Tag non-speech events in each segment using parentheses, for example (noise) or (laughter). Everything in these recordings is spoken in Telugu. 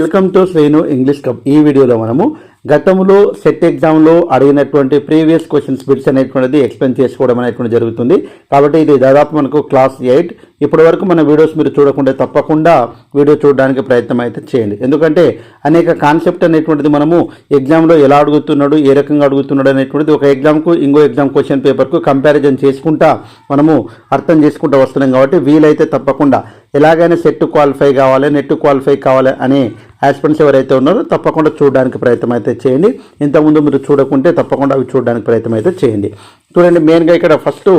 Welcome to Shrenu English cup ఈ వీడియోలో మనము గతంలో సెట్ ఎగ్జామ్లో అడిగినటువంటి ప్రీవియస్ క్వశ్చన్స్ బిట్స్ అనేటువంటిది ఎక్స్ప్లెయిన్ చేసుకోవడం అనేటువంటి జరుగుతుంది. కాబట్టి ఇది దాదాపు మనకు క్లాస్ ఎయిట్ ఇప్పటి వరకు మన వీడియోస్ మీరు చూడకుండా తప్పకుండా వీడియో చూడడానికి ప్రయత్నం అయితే చేయండి. ఎందుకంటే అనేక కాన్సెప్ట్ అనేటువంటిది మనము ఎగ్జామ్లో ఎలా అడుగుతున్నాడు ఏ రకంగా అడుగుతున్నాడు అనేటువంటిది ఒక ఎగ్జామ్కు ఇంకో ఎగ్జామ్ క్వశ్చన్ పేపర్కు కంపారిజన్ చేసుకుంటా మనము అర్థం చేసుకుంటూ వస్తున్నాం. కాబట్టి వీలైతే తప్పకుండా ఎలాగైనా సెట్ క్వాలిఫై కావాలి నెట్ క్వాలిఫై కావాలి అనే ఆస్పిరెంట్స్ ఎవరైతే ఉన్నారో తప్పకుండా చూడడానికి ప్రయత్నం అయితే చేయండి. ఇంతకుముందు మీరు చూడకుంటే తప్పకుండా అవి చూడడానికి ప్రయత్నం అయితే చేయండి. చూడండి మెయిన్గా ఇక్కడ ఫస్ట్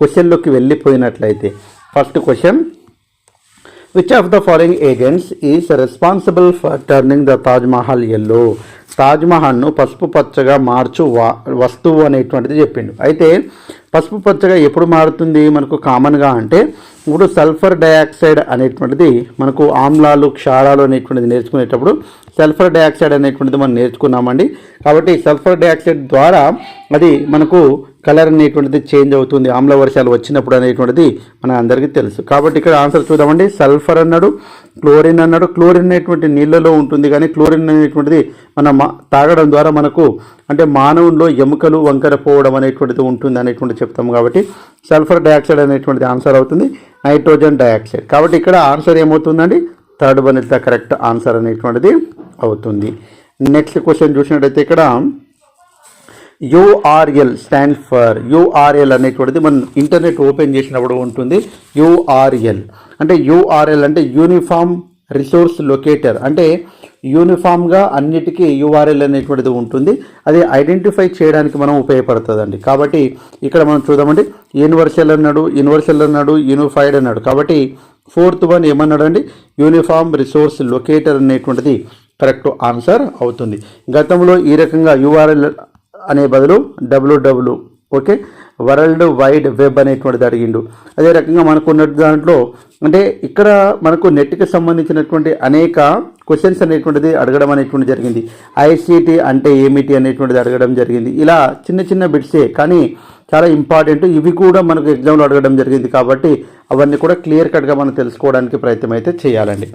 క్వశ్చన్లోకి వెళ్ళిపోయినట్లయితే first question which of the following agents is responsible for turning the Taj Mahal yellow Taj మహల్ను పసుపు పచ్చగా మార్చు వా వస్తువు అనేటువంటిది చెప్పిండు. అయితే పసుపు పచ్చగా ఎప్పుడు మారుతుంది? మనకు కామన్గా అంటే ఇప్పుడు సల్ఫర్ డయాక్సైడ్ అనేటువంటిది మనకు ఆమ్లాలు క్షారాలు అనేటువంటిది నేర్చుకునేటప్పుడు సల్ఫర్ డయాక్సైడ్ అనేటువంటిది మనం నేర్చుకున్నామండి. కాబట్టి సల్ఫర్ డయాక్సైడ్ ద్వారా అది మనకు కలర్ అనేటువంటిది చేంజ్ అవుతుంది ఆమ్ల వర్షాలు వచ్చినప్పుడు అనేటువంటిది మన అందరికీ తెలుసు. కాబట్టి ఇక్కడ ఆన్సర్ చూద్దామండి. సల్ఫర్ అన్నాడు క్లోరిన్ అన్నాడు. క్లోరిన్ అనేటువంటి నీళ్ళలో ఉంటుంది కానీ క్లోరిన్ అనేటువంటిది మన మా- తాగడం ద్వారా మనకు అంటే మానవుల్లో ఎముకలు వంకర పోవడం అనేటువంటిది ఉంటుంది అనేటువంటి చెప్తాం కాబట్టి సల్ఫర్ డయాక్సైడ్ అనేటువంటిది ఆన్సర్ అవుతుంది నైట్రోజన్ డయాక్సైడ్. కాబట్టి ఇక్కడ ఆన్సర్ ఏమవుతుందండి? Third one is the correct answer అనేటువంటిది అవుతుంది. నెక్స్ట్ క్వశ్చన్ చూసినట్టయితే ఇక్కడ యూఆర్ఎల్ స్టాండ్ ఫర్ యూఆర్ఎల్ అనేటువంటిది మనం ఇంటర్నెట్ ఓపెన్ చేసినప్పుడు ఉంటుంది. యూఆర్ఎల్ అంటే యూఆర్ఎల్ అంటే యూనిఫామ్ రిసోర్స్ లొకేటర్ అంటే యూనిఫామ్గా అన్నిటికీ యూఆర్ఎల్ అనేటువంటిది ఉంటుంది. అది ఐడెంటిఫై చేయడానికి మనం ఉపయోగపడుతుందండి. కాబట్టి ఇక్కడ మనం చూద్దామండి. యూనివర్సల్ అన్నాడు యూనివర్సల్ అన్నాడు యూనిఫైడ్ అన్నాడు. కాబట్టి ఫోర్త్ వన్ ఏమన్నాడు అండి యూనిఫామ్ రిసోర్స్ లొకేటర్ అనేటువంటిది కరెక్ట్ ఆన్సర్ అవుతుంది. గతంలో ఈ రకంగా యూఆర్ఎల్ అనే బదులు WWW okay? World wide web అనేటువంటిది అడిగిండు. అదే రకంగా మనకున్న దాంట్లో అంటే ఇక్కడ మనకు నెట్కి సంబంధించినటువంటి అనేక క్వశ్చన్స్ అనేటువంటిది అడగడం అనేటువంటి జరిగింది. ఐసీటీ అంటే ఏమిటి అనేటువంటిది అడగడం జరిగింది. ఇలా చిన్న చిన్న బిట్సే కానీ చాలా ఇంపార్టెంట్ ఇవి కూడా మనకు ఎగ్జామ్లో అడగడం జరిగింది కాబట్టి అవన్నీ కూడా క్లియర్ కట్గా మనం తెలుసుకోవడానికి ప్రయత్నం అయితే చేయాలండి.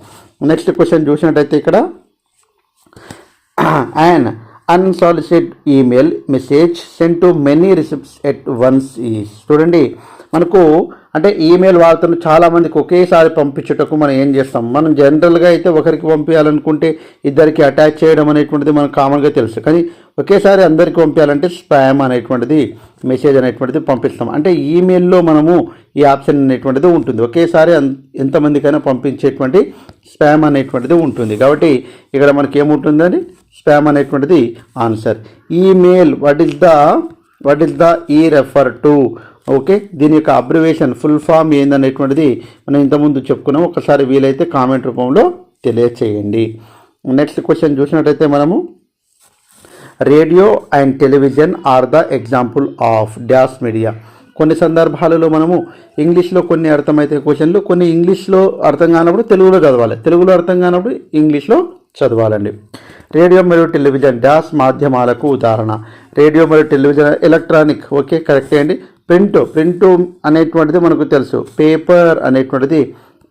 నెక్స్ట్ క్వశ్చన్ చూసినట్టయితే ఇక్కడ (clears throat) and unsolicited email message send to many recipients at once is చూడండి మనకు అంటే ఈమెయిల్ వాడుతున్న చాలామందికి ఒకేసారి పంపించుటకు మనం ఏం చేస్తాం? మనం జనరల్గా అయితే ఒకరికి పంపించాలనుకుంటే ఇద్దరికి అటాచ్ చేయడం అనేటువంటిది మనకు కామన్గా తెలుసు. కానీ ఒకేసారి అందరికి పంపించాలంటే స్పామ్ అనేటువంటిది మెసేజ్ అనేటువంటిది పంపిస్తాం. అంటే ఈమెయిల్లో మనము ఈ ఆప్షన్ అనేటువంటిది ఉంటుంది. ఒకేసారి ఎంతమందికైనా పంపించేటువంటి స్పామ్ అనేటువంటిది ఉంటుంది. కాబట్టి ఇక్కడ మనకి ఏముంటుందని స్పామ్ అనేటువంటిది answer. Email what is the what is the E refer to? Okay? దీని యొక్క అబ్రివేషన్ ఫుల్ ఫామ్ ఏందనేటువంటిది మనం ఇంతకుముందు చెప్పుకున్నాం. ఒకసారి వీలైతే కామెంట్ రూపంలో తెలియచేయండి. నెక్స్ట్ క్వశ్చన్ చూసినట్టయితే మనము radio and television are the example of mass media. కొన్ని సందర్భాలలో మనము ఇంగ్లీష్లో కొన్ని అర్థమైతే క్వశ్చన్లు కొన్ని ఇంగ్లీష్లో అర్థం కానప్పుడు తెలుగులో చదవాలి. తెలుగులో అర్థం కానప్పుడు ఇంగ్లీష్లో చదవాలండి. రేడియో మరియు టెలివిజన్ డ్యాస్ మాధ్యమాలకు ఉదాహరణ. రేడియో మరియు టెలివిజన్ ఎలక్ట్రానిక్ ఓకే కరెక్టే అండి. ప్రింట్ ప్రింట్ అనేటువంటిది మనకు తెలుసు. పేపర్ అనేటువంటిది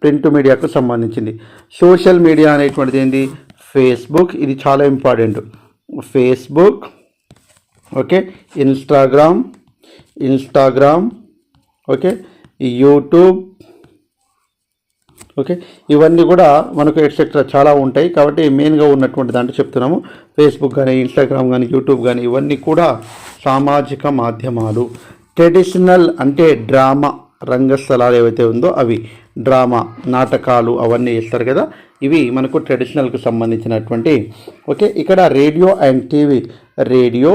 ప్రింట్ మీడియాకు సంబంధించింది. సోషల్ మీడియా అనేటువంటిది ఏంటి? ఫేస్బుక్ ఇది చాలా important. Facebook okay Instagram Instagram okay YouTube okay ఇవన్నీ కూడా మనకు ఎట్సెట్రా చాలా ఉంటాయి. కాబట్టి మెయిన్గా ఉన్నటువంటి దాంట్లో చెప్తున్నాము. ఫేస్బుక్ కానీ ఇన్స్టాగ్రామ్ కానీ యూట్యూబ్ కానీ ఇవన్నీ కూడా సామాజిక మాధ్యమాలు. ట్రెడిషనల్ అంటే డ్రామా రంగస్థలాలు ఏవైతే ఉందో అవి. డ్రామా నాటకాలు అవన్నీ ఇస్తారు కదా. ఇవి మనకు ట్రెడిషనల్కి సంబంధించినటువంటి. ఓకే ఇక్కడ రేడియో అండ్ టీవీ. రేడియో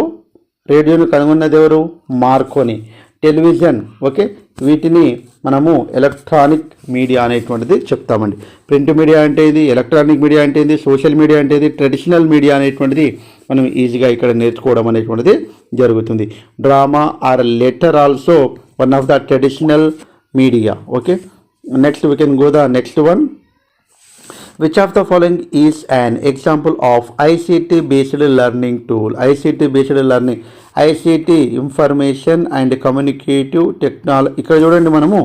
రేడియోను కనుగొన్నది ఎవరు? మార్కోని. Television okay. వీటిని మనము ఎలక్ట్రానిక్ మీడియా అనేటువంటిది చెప్తామండి. ప్రింట్ మీడియా అంటే ఇది ఎలక్ట్రానిక్ మీడియా అంటే ఇది సోషల్ మీడియా అంటే ఇది ట్రెడిషనల్ మీడియా అనేటువంటిది మనం ఈజీగా ఇక్కడ నేర్చుకోవడం అనేటువంటిది జరుగుతుంది. Drama or letter also one of the traditional media okay. Next we can go the next one Which of the following is an example of ICT based learning tool? ICT based learning. ICT information and communicative technology ఇక్కడ చూడండి మనము.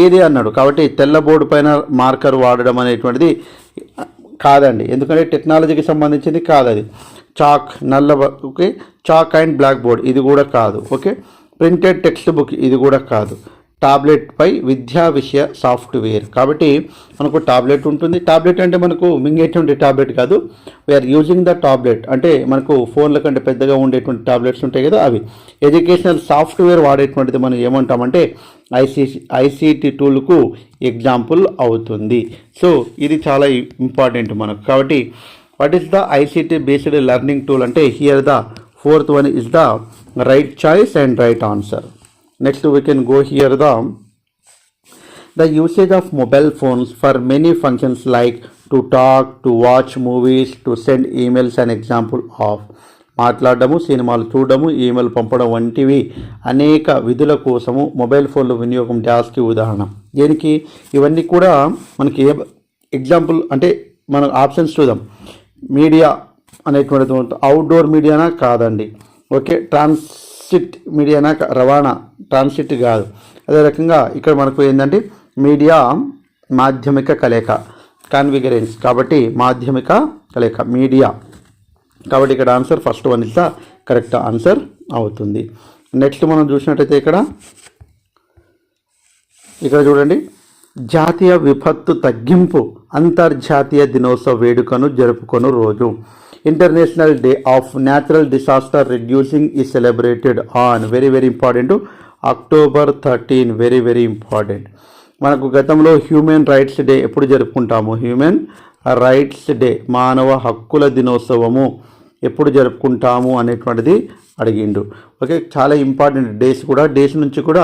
ఏది అన్నాడు? కాబట్టి తెల్ల బోర్డు పైన మార్కర్ వాడడం అనేటువంటిది కాదండి. ఎందుకంటే టెక్నాలజీకి సంబంధించింది కాదు అది చాక్ నల్ల okay chalk and black board ఇది కూడా కాదు. ఓకే ప్రింటెడ్ టెక్స్ట్ బుక్ ఇది కూడా కాదు. టాబ్లెట్ పై విద్యా విషయ సాఫ్ట్వేర్. కాబట్టి మనకు టాబ్లెట్ ఉంటుంది. టాబ్లెట్ అంటే మనకు మింగేటువంటి టాబ్లెట్ కాదు. వీఆర్ యూజింగ్ ద టాబ్లెట్ అంటే మనకు ఫోన్ల కంటే పెద్దగా ఉండేటువంటి టాబ్లెట్స్ ఉంటాయి కదా అవి. ఎడ్యుకేషనల్ సాఫ్ట్వేర్ వాడేటువంటిది మనం ఏమంటామంటే ఐసీసీ ఐసీటీ టూల్కు ఎగ్జాంపుల్ అవుతుంది. సో ఇది చాలా ఇంపార్టెంట్ మనకు. కాబట్టి what is the ICT based learning tool అంటే here the fourth one is the right choice and right answer next we can go here the the usage of mobile phones for many functions like to talk to watch movies to send emails an example of. మాట్లాడడము సినిమాలు చూడడము ఈమెయిల్ పంపడం వంటివి అనేక విధుల కోసము మొబైల్ ఫోన్ల వినియోగం డ్యాస్కి ఉదాహరణ. దీనికి ఇవన్నీ కూడా మనకి ఏ ఎగ్జాంపుల్ అంటే మనం ఆప్షన్స్ చూద్దాం. మీడియా అనేటువంటి అవుట్డోర్ మీడియానా కాదండి. ఓకే ట్రాన్స్ ట్రాన్సిట్ మీడియానా? రవాణా. ట్రాన్సిట్ కాదు. అదే రకంగా ఇక్కడ మనకు ఏంటంటే మీడియా మాధ్యమిక కలయిక. కాన్ఫిగరెన్స్ కాబట్టి మాధ్యమిక కలయిక మీడియా. కాబట్టి ఇక్కడ answer first one is the correct answer అవుతుంది. నెక్స్ట్ మనం చూసినట్టయితే ఇక్కడ ఇక్కడ చూడండి. జాతీయ విపత్తు తగ్గింపు అంతర్జాతీయ దినోత్సవ వేడుకను జరుపుకొను రోజు. International day of natural disaster reducing ఈ celebrated on very very important October thirteen very very important మనకు గతంలో హ్యూమన్ రైట్స్ డే ఎప్పుడు జరుపుకుంటాము? హ్యూమన్ రైట్స్ డే మానవ హక్కుల దినోత్సవము ఎప్పుడు జరుపుకుంటాము అనేటువంటిది అడిగిండు. ఓకే చాలా ఇంపార్టెంట్ డేస్ కూడా డేస్ నుంచి కూడా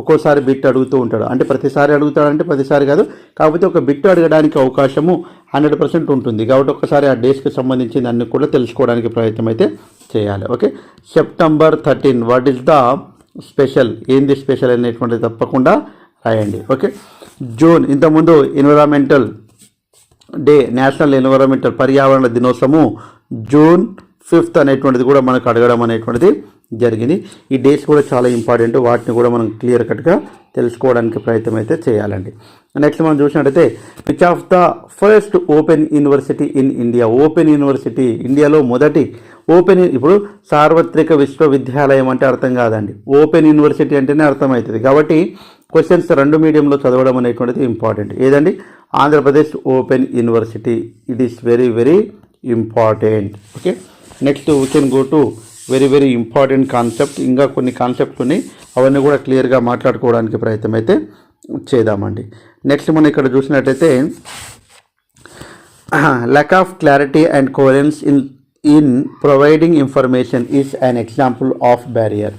ఒక్కోసారి బిట్ అడుగుతూ ఉంటాడు. అంటే ప్రతిసారి అడుగుతాడంటే ప్రతిసారి కాదు కాకపోతే ఒక బిట్ అడగడానికి అవకాశము హండ్రెడ్ పర్సెంట్ ఉంటుంది. కాబట్టి ఒకసారి ఆ డేస్కి సంబంధించిన అన్ని కూడా తెలుసుకోవడానికి ప్రయత్నం అయితే చేయాలి. Okay? September thirteen. What is the special? ఏంది స్పెషల్ అనేటువంటిది తప్పకుండా రాయండి. ఓకే? జూన్. ఇంతకుముందు ఎన్విరాన్మెంటల్ డే నేషనల్ ఎన్విరాన్మెంటల్ పర్యావరణ దినోత్సవము జూన్ ఫిఫ్త్ అనేటువంటిది కూడా మనకు అడగడం అనేటువంటిది జరిగింది. ఈ డేస్ కూడా చాలా ఇంపార్టెంట్. వాటిని కూడా మనం క్లియర్ కట్గా తెలుసుకోవడానికి ప్రయత్నం అయితే చేయాలండి. నెక్స్ట్ మనం చూసినట్టయితే which of the first open university in India open university ఇండియాలో మొదటి ఓపెన్ ఇప్పుడు సార్వత్రిక విశ్వవిద్యాలయం అంటే అర్థం కాదండి. ఓపెన్ యూనివర్సిటీ అంటేనే అర్థమవుతుంది. కాబట్టి క్వశ్చన్స్ రెండు మీడియంలో చదవడం అనేటువంటిది ఇంపార్టెంట్ ఏదండి? Andhra Pradesh open university it is very very important okay next we can go to very very important concept ఇంకా కొన్ని కాన్సెప్ట్లు ఉన్నాయి అవన్నీ కూడా క్లియర్గా మాట్లాడుకోవడానికి ప్రయత్నం అయితే చేద్దామండి. నెక్స్ట్ మనం ఇక్కడ చూసినట్టయితే (clears throat) lack of clarity and coherence in in providing information is an example of barrier.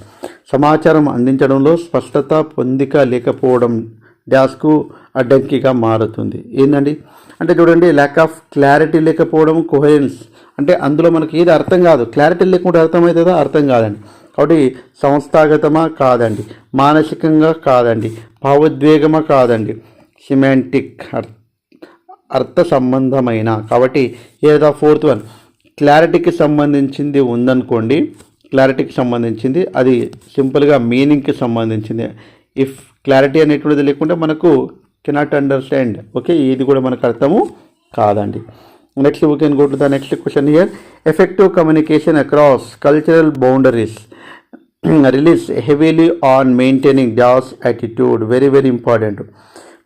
సమాచారం అందించడంలో స్పష్టత పొందిక లేకపోవడం డాస్కు అడ్డంకిగా మారుతుంది. ఏంటండి అంటే చూడండి ల్యాక్ ఆఫ్ క్లారిటీ లేకపోవడం కొహెన్స్ అంటే అందులో మనకి ఏది అర్థం కాదు. క్లారిటీ లేకుండా అర్థమవుతుందా? అర్థం కాదండి. కాబట్టి సంస్థాగతమా? కాదండి. మానసికంగా కాదండి. భావోద్వేగమా? కాదండి. సిమాంటిక్ అర్థ సంబంధమైన కాబట్టి ఏదో ఫోర్త్ వన్ క్లారిటీకి సంబంధించింది ఉందనుకోండి క్లారిటీకి సంబంధించింది అది సింపుల్గా మీనింగ్కి సంబంధించింది. ఇఫ్ క్లారిటీ అనేటువంటిది లేకుండా మనకు కెనాట్ అండర్స్టాండ్ ఓకే ఇది కూడా మనకు అర్థము కాదండి. Next we can go to the next question here effective communication across cultural boundaries relies heavily on maintaining jazz attitude very very important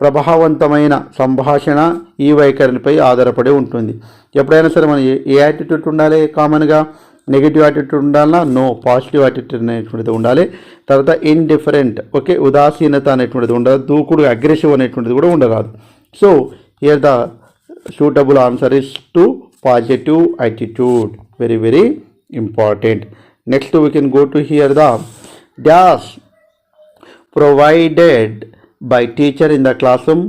ప్రభావవంతమైన సంభాషణ ఈ వైఖరిపై ఆధారపడి ఉంటుంది. ఎప్పుడైనా సరే మనం ఏ- ఏ యాటిట్యూడ్ ఉండాలి కామన్గా నెగిటివ్ యాటిట్యూడ్ ఉండాలా నో పాజిటివ్ యాటిట్యూడ్ అనేటువంటిది ఉండాలి. తర్వాత ఇన్డిఫరెంట్ ఓకే ఉదాసీనత అనేటువంటిది ఉండదు. దూకుడు అగ్రెసివ్ అనేటువంటిది కూడా ఉండరాదు. So here the suitable answer is to positive attitude very very important next we can go to here the dash provided by teacher in the classroom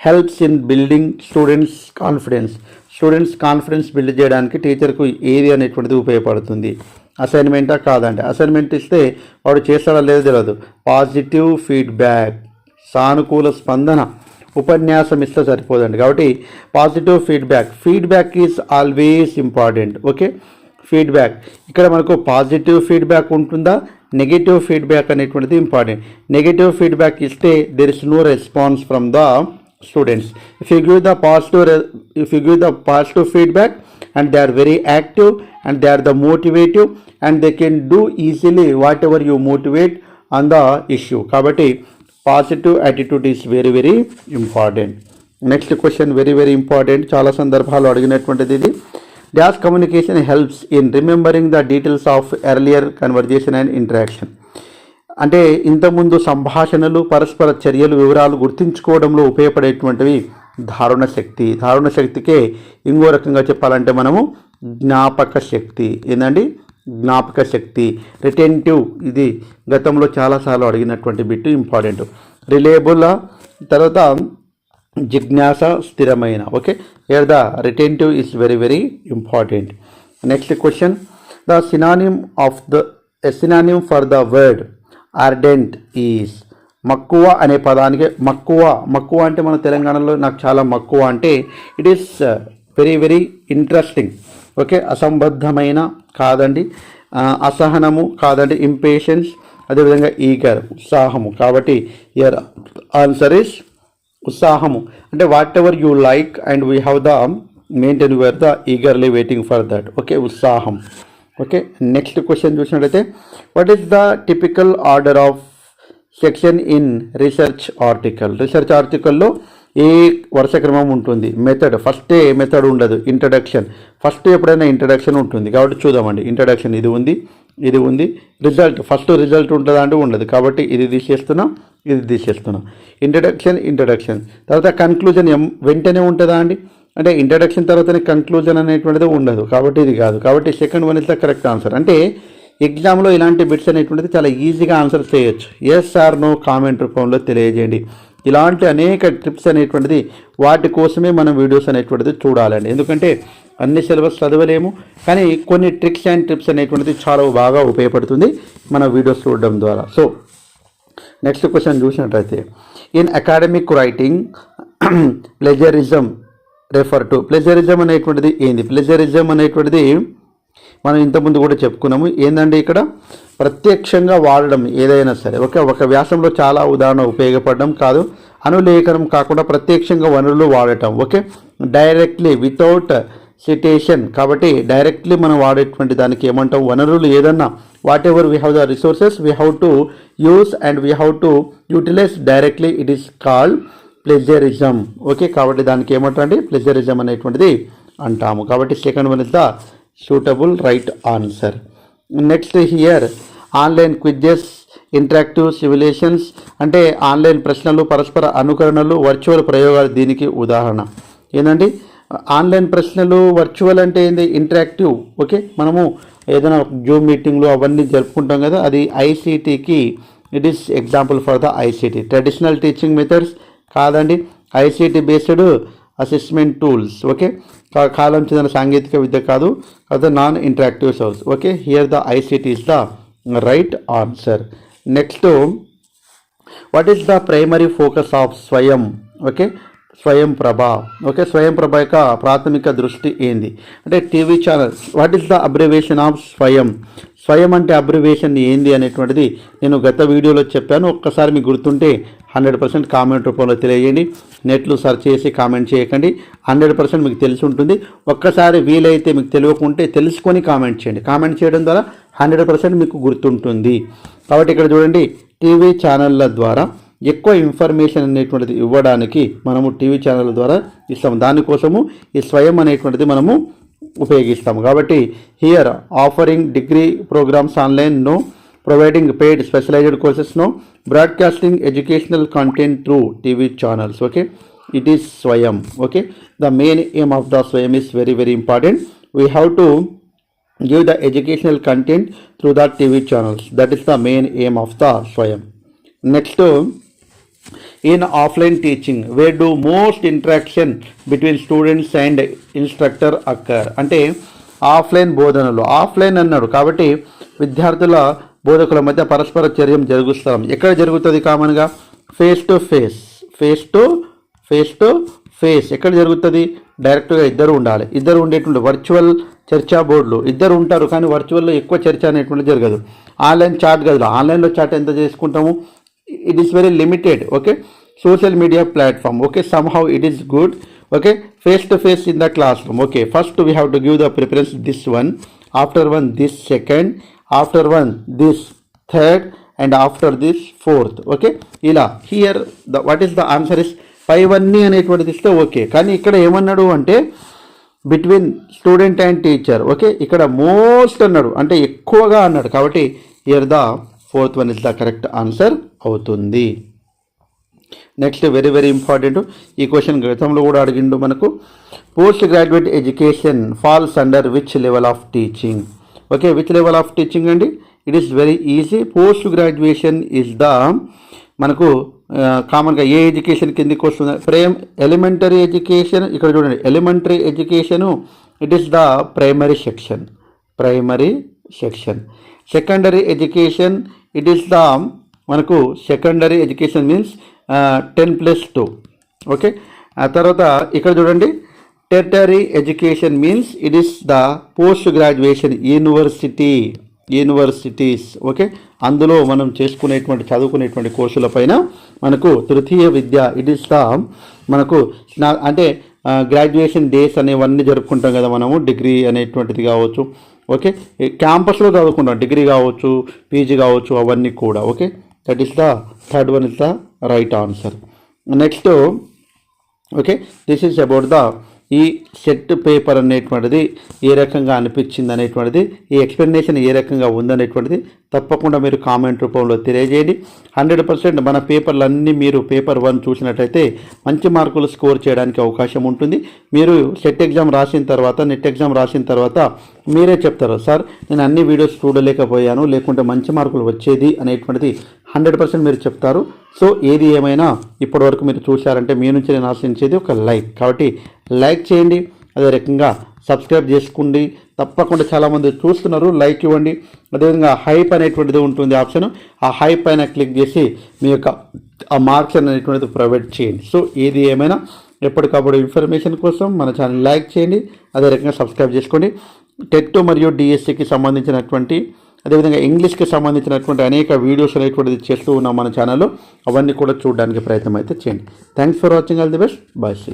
helps in building students confidence students confidence build చేయడానికి టీచర్కు ఏది అనేటువంటిది ఉపయోగపడుతుంది? అసైన్మెంటా కాదండి. అసైన్మెంట్ ఇస్తే వాడు చేస్తాడా లేదో తెలియదు పాజిటివ్ ఫీడ్బ్యాక్ సానుకూల స్పందన ఉపన్యాసం ఇస్తే సరిపోదండి. కాబట్టి positive feedback. Feedback is always important. Okay? Feedback. ఇక్కడ మనకు పాజిటివ్ ఫీడ్బ్యాక్ ఉంటుందా? నెగిటివ్ ఫీడ్బ్యాక్ అనేటువంటిది ఇంపార్టెంట్. నెగిటివ్ ఫీడ్బ్యాక్ ఇస్తే there is no response from the students if you give the positive if you give the positive feedback and they are very active and they are the motivative and they can do easily whatever you motivate on the issue కాబట్టి positive attitude is very very important next question very very important చాలా సందర్భాలు అడిగినటువంటిది ఇది dash communication helps in remembering the details of earlier conversation and interaction అంటే ఇంతకుముందు సంభాషణలు పరస్పర చర్యలు వివరాలు గుర్తుంచుకోవడంలో ఉపయోగపడేటువంటివి ధారణ శక్తి. ధారణ శక్తికే ఇంకో రకంగా చెప్పాలంటే మనము జ్ఞాపక శక్తి. ఏంటండి జ్ఞాపక శక్తి. రిటెంటివ్. ఇది గతంలో చాలాసార్లు అడిగినటువంటి బిట్ ఇంపార్టెంట్. రిలేబుల్. తర్వాత జిజ్ఞాస స్థిరమైన. Okay? Here the retentive is very very important next question the synonym of the synonym for the word ardent is మక్కువ అనే పదానికి మక్కువ. మక్కువ అంటే మన తెలంగాణలో నాకు చాలా మక్కువ అంటే it is very very interesting okay? అసంబద్ధమైన కాదండి. అసహనము కాదండి. ఇంపేషన్స్ అదేవిధంగా ఈగర్ ఉత్సాహము. కాబట్టి ఇయర్ ఆన్సర్ ఇస్ ఉత్సాహము. అంటే whatever you like and we have the maintain where the eagerly waiting for that okay? ఉత్సాహం. ఓకే నెక్స్ట్ క్వశ్చన్ చూసినట్లయితే what is the typical order of section in research article research ఆర్టికల్లో ఏ వరుస క్రమం ఉంటుంది? మెథడ్ ఫస్టే మెథడ్ ఉండదు. ఇంట్రడక్షన్ ఫస్ట్ ఎప్పుడైనా ఇంట్రడక్షన్ ఉంటుంది. కాబట్టి చూద్దామండి. ఇంట్రడక్షన్ ఇది ఉంది ఇది ఉంది. రిజల్ట్ ఫస్ట్ రిజల్ట్ ఉంటుందా అంటే ఉండదు. కాబట్టి ఇది తీసేస్తున్నాం ఇది తీసేస్తున్నాం. ఇంట్రడక్షన్ ఇంట్రడక్షన్ తర్వాత కన్క్లూజన్ ఎం వెంటనే ఉంటుందా అండి? అంటే ఇంట్రడక్షన్ తర్వాతనే కంక్లూజన్ అనేటువంటిది ఉండదు. కాబట్టి ఇది కాదు. కాబట్టి second one is the correct answer అంటే ఎగ్జామ్లో ఇలాంటి బిట్స్ అనేటువంటిది చాలా ఈజీగా ఆన్సర్ చేయొచ్చు. ఎస్ ఆర్ నో కామెంట్ రూపంలో తెలియజేయండి. ఇలాంటి అనేక ట్రిప్స్ అనేటువంటిది వాటి కోసమే మనం వీడియోస్ అనేటువంటిది చూడాలండి. ఎందుకంటే అన్ని సిలబస్ చదవలేము. కానీ కొన్ని ట్రిక్స్ అండ్ ట్రిప్స్ అనేటువంటిది చాలా బాగా ఉపయోగపడుతుంది మన వీడియోస్ చూడడం ద్వారా. సో నెక్స్ట్ క్వశ్చన్ చూసినట్లయితే in academic writing plagiarism refer to plagiarism అనేటువంటిది ఏంది? ప్లెజరిజం అనేటువంటిది మనం ఇంతకుముందు కూడా చెప్పుకున్నాము. ఏంటంటే ఇక్కడ? ప్రత్యక్షంగా వాడడం ఏదైనా సరే. ఓకే ఒక వ్యాసంలో చాలా ఉదాహరణ ఉపయోగపడడం కాదు. అనులేఖనం కాకుండా ప్రత్యక్షంగా వనరులు వాడటం. ఓకే డైరెక్ట్లీ వితౌట్ సిటేషన్ కాబట్టి డైరెక్ట్లీ మనం వాడేటువంటి దానికి ఏమంటాం? వనరులు ఏదన్నా whatever we have the resources we have to use and we have to utilize directly it is called plagiarism okay కాబట్టి దానికి ఏమంటారండి? ప్లెజరిజం అనేటువంటిది అంటాము. కాబట్టి second one is the suitable right answer next here online quizzes interactive simulations అంటే ఆన్లైన్ ప్రశ్నలు పరస్పర అనుకరణలు వర్చువల్ ప్రయోగాలు దీనికి ఉదాహరణ. ఏంటండి ఆన్లైన్ ప్రశ్నలు వర్చువల్ అంటే ఏంది? ఇంటరాక్టివ్ ఓకే మనము ఏదైనా జూమ్ మీటింగ్లు అవన్నీ జరుపుకుంటాం కదా అది ఐసీటీకి it is example for the ICT traditional teaching methods కాదండి. ICT based assessment tools okay? కాలం చెందిన సాంకేతిక విద్య కాదు అదే non interactive source okay? Here the ICT is the right answer next what is the primary focus of Swayam okay? Swayam Prabha okay? స్వయం ప్రభ యొక్క ప్రాథమిక దృష్టి ఏంది? అంటే TV channel what is the abbreviation of Swayam Swayam అంటే అబ్రివేషన్ ఏంది అనేటువంటిది నేను గత వీడియోలో చెప్పాను. ఒక్కసారి మీకు గుర్తుంటే హండ్రెడ్ పర్సెంట్ కామెంట్ రూపంలో తెలియజేయండి. నెట్లు సర్చ్ చేసి కామెంట్ చేయకండి. హండ్రెడ్ పర్సెంట్ మీకు తెలిసి ఉంటుంది ఒక్కసారి వీలైతే మీకు తెలియకుంటే తెలుసుకొని కామెంట్ చేయండి. కామెంట్ చేయడం ద్వారా హండ్రెడ్ పర్సెంట్ మీకు గుర్తుంటుంది. కాబట్టి ఇక్కడ చూడండి టీవీ ఛానళ్ళ ద్వారా ఎక్కువ ఇన్ఫర్మేషన్ అనేటువంటిది ఇవ్వడానికి మనము టీవీ ఛానల్ ద్వారా ఇస్తాము. దానికోసము ఈ స్వయం అనేటువంటిది మనము ఉపయోగిస్తాము. కాబట్టి here offering degree programs online no providing paid specialized కోర్సెస్ను broadcasting educational content through TV channels okay it is Swayam okay the main aim of the Swayam is very very important we have to give the educational content through the TV channels that is the main aim of the Swayam next in offline teaching way do most interaction between students and instructor occur అంటే ఆఫ్లైన్ బోధనలు ఆఫ్లైన్ అన్నాడు. కాబట్టి విద్యార్థుల బోధకుల మధ్య పరస్పర చర్యం జరుగుస్తాం ఎక్కడ జరుగుతుంది కామన్గా face to face face to face to face ఎక్కడ జరుగుతుంది? డైరెక్ట్గా ఇద్దరు ఉండాలి. ఇద్దరు ఉండేటువంటి వర్చువల్ చర్చా బోర్డులు. ఇద్దరు ఉంటారు కానీ వర్చువల్లో ఎక్కువ చర్చ అనేటువంటి జరగదు. ఆన్లైన్ చాట్ గదులు. ఆన్లైన్లో చాట్ ఎంత చేసుకుంటాము? It is very limited okay social media platform okay somehow it is good okay face to face in the classroom okay first we have to give the preference this one after one this second after one this third and after this fourth. Okay ఇలా here the what is the answer is పైవన్నీ అనేటువంటిది ఇస్తే ఓకే కానీ ఇక్కడ ఏమన్నాడు అంటే between student and teacher okay ఇక్కడ మోస్ట్ అన్నాడు. అంటే ఎక్కువగా అన్నాడు. కాబట్టి here the fourth one is the correct answer అవుతుంది. నెక్స్ట్ వెరీ వెరీ ఇంపార్టెంట్ ఈ క్వశ్చన్ గతంలో కూడా అడిగిండు మనకు. Post graduate education falls under which level of teaching okay which level of teaching అండి? It is very easy post graduation is the మనకు కామన్గా ఏ ఎడ్యుకేషన్ కిందకి వస్తుంది ప్రేమ్ ఎలిమెంటరీ ఎడ్యుకేషన్ ఇక్కడ చూడండి elementary education it is the primary section primary section secondary education it is the మనకు secondary education means ten plus two okay ఆ తర్వాత ఇక్కడ చూడండి tertiary education means it is the post graduation university universities okay అందులో మనం చేసుకునేటువంటి చదువుకునేటువంటి కోర్సుల పైన మనకు తృతీయ విద్య ఇట్ ఈస్ ద మనకు స్నా అంటే గ్రాడ్యుయేషన్ డేస్ అనేవన్నీ జరుపుకుంటాం కదా మనము డిగ్రీ అనేటువంటిది కావచ్చు ఓకే క్యాంపస్లో చదువుకుంటాం డిగ్రీ కావచ్చు పీజీ కావచ్చు అవన్నీ కూడా okay that is the third one is the right answer next okay this is about the ఈ సెట్ పేపర్ అనేటువంటిది ఏ రకంగా అనిపించింది అనేటువంటిది ఈ ఎక్స్ప్లెనేషన్ ఏ రకంగా ఉందనేటువంటిది తప్పకుండా మీరు కామెంట్ రూపంలో తెలియజేయండి. హండ్రెడ్ పర్సెంట్ మన పేపర్లన్నీ మీరు పేపర్ వన్ చూసినట్టయితే మంచి మార్కులు స్కోర్ చేయడానికి అవకాశం ఉంటుంది. మీరు సెట్ ఎగ్జామ్ రాసిన తర్వాత నెట్ ఎగ్జామ్ రాసిన తర్వాత మీరే చెప్తారు సార్ నేను అన్ని వీడియోస్ చూడలేకపోయాను లేకుంటే మంచి మార్కులు వచ్చేది అనేటువంటిది హండ్రెడ్ పర్సెంట్ మీరు చెప్తారు. సో ఏది ఏమైనా ఇప్పటివరకు మీరు చూశారంటే మీ నుంచి నేను ఆశించేది ఒక లైక్. కాబట్టి లైక్ చేయండి. అదే రకంగా సబ్స్క్రైబ్ చేసుకోండి. తప్పకుండా చాలామంది చూస్తున్నారు. లైక్ ఇవ్వండి. అదేవిధంగా హైప్ అనేటువంటిది ఉంటుంది ఆప్షన్. ఆ హైప్ పైన క్లిక్ చేసి మీ యొక్క ఆ మార్క్స్ అనేటువంటిది ప్రొవైడ్ చేయండి. సో ఏది ఏమైనా ఎప్పటికప్పుడు ఇన్ఫర్మేషన్ కోసం మన ఛానల్ లైక్ చేయండి. అదే రకంగా సబ్స్క్రైబ్ చేసుకోండి. టెట్ మరియు డిఎస్సికి సంబంధించినటువంటి అదేవిధంగా ఇంగ్లీష్కి సంబంధించినటువంటి అనేక వీడియోస్ అనేటువంటిది చేస్తూ ఉన్నాం మన ఛానల్లో. అవన్నీ కూడా చూడడానికి ప్రయత్నం అయితే చేయండి. Thanks for watching all the best bye see